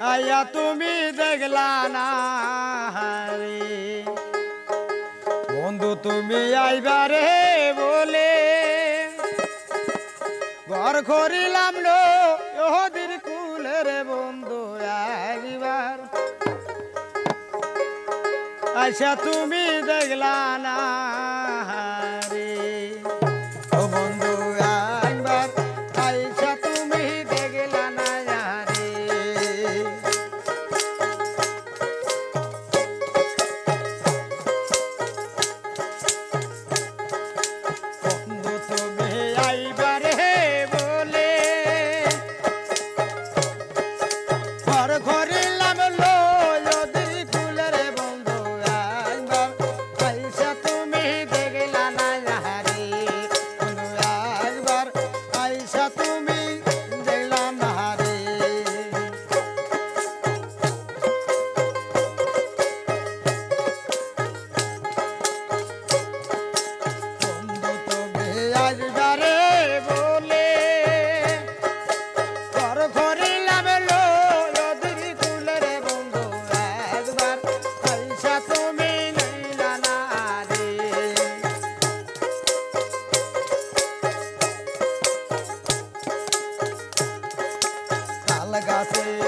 আইসা তুমি দেখলা না রে বন্ধু তুমি আইবারে বলে ঘর করিলাম নো ওদের কুলের বন্ধু আইবার আইসা তুমি দেখলা না baby. gasolina.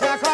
大家。